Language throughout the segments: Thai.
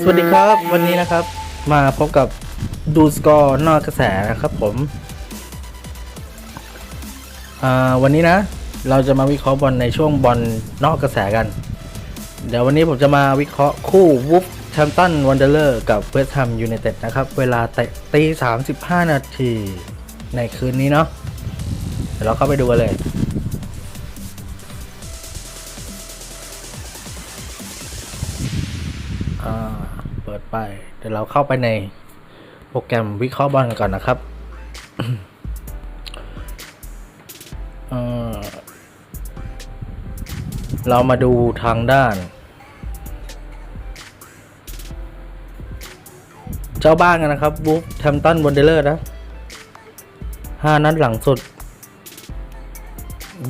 สวัสดีครับวันนี้นะครับ มาพบกับดูสกอร์นอกกระแสนะครับผมวันนี้นะ เราจะมาวิเคราะห์บอลในช่วงบอลนอกกระแสกัน เดี๋ยววันนี้ผมจะมาวิเคราะห์คู่วูฟแชมตันวันเดอร์กับเวสต์แฮมยูไนเต็ดนะครับ เวลาเตะตีสามสิบห้านาทีในคืนนี้เนาะเดี๋ยวเราเข้าไปดูกันเลย อ่าเปิดไป เดี๋ยวเราเข้าไปในโปรแกรมวิเคราะห์บอลกันก่อนนะครับเเรามาดูทางด้าน เจ้าบ้านกันนะครับบูฟแทมตันวันเดเลอร์นะห้านัดหลังสุด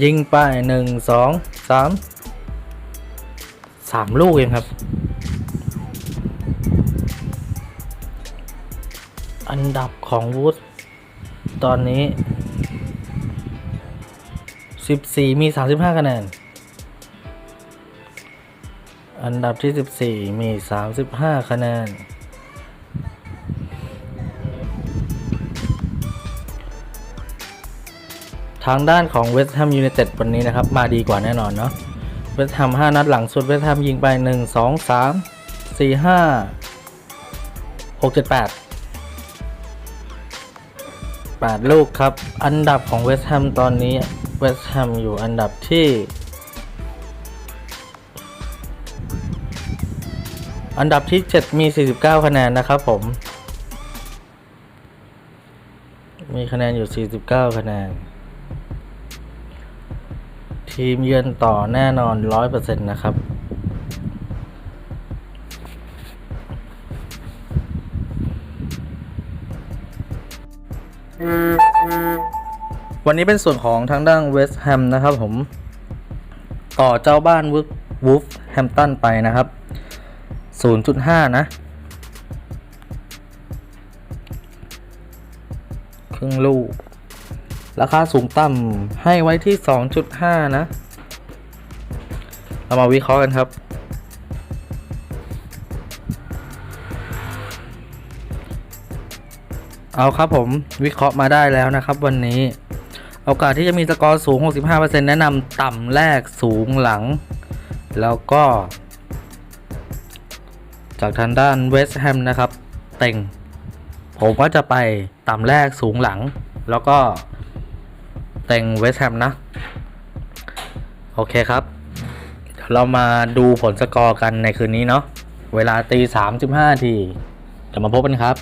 ยิงไปหนึ่งสองสามสามลูกเองครับ อันดับของวูดตอนนี้ 14 มี 35 คะแนน อันดับที่ 14 มี 35 คะแนน ทางด้านของเวสต์แฮมยูไนเต็ดวันนี้นะครับ มาดีกว่าแน่นอนเนาะ เวสต์แฮม 5 นัดหลังสุด เวสต์แฮมยิงไป 1 2 3 4 5 6 7 8 8 ลูกครับ อันดับของเวสต์แฮมตอนนี้เวสต์แฮมอยู่อันดับที่ อันดับที่ 7 มี 49 คะแนนนะครับผม มีคะแนนอยู่ 49 คะแนน ทีมเยือนต่อแน่นอน 100%นะครับ วันนี้เป็นส่วนของทางด้านเวสต์แฮมนะครับผม ต่อเจ้าบ้านวูฟแฮมตันไปนะครับ 0.5 นะ ครึ่งลูก ราคาสูงต่ำให้ไว้ที่ 2.5 นะ เรามาวิเคราะห์กันครับ เอาครับผมวิเคราะห์มาได้แล้วนะครับวันนี้ โอกาสที่จะมีสกอร์สูง 65%แนะนำต่ำแรกสูงหลัง แล้วก็ จากทางด้านเวสต์แฮมนะครับ เต็ง ผมก็จะไปต่ำแรกสูงหลัง แล้วก็เต็งเวสต์แฮมนะ โอเคครับเดี๋ยวเรามาดูผลสกอร์กันในคืนนี้เนาะเวลาตี35ทีจะมาพบกันครับ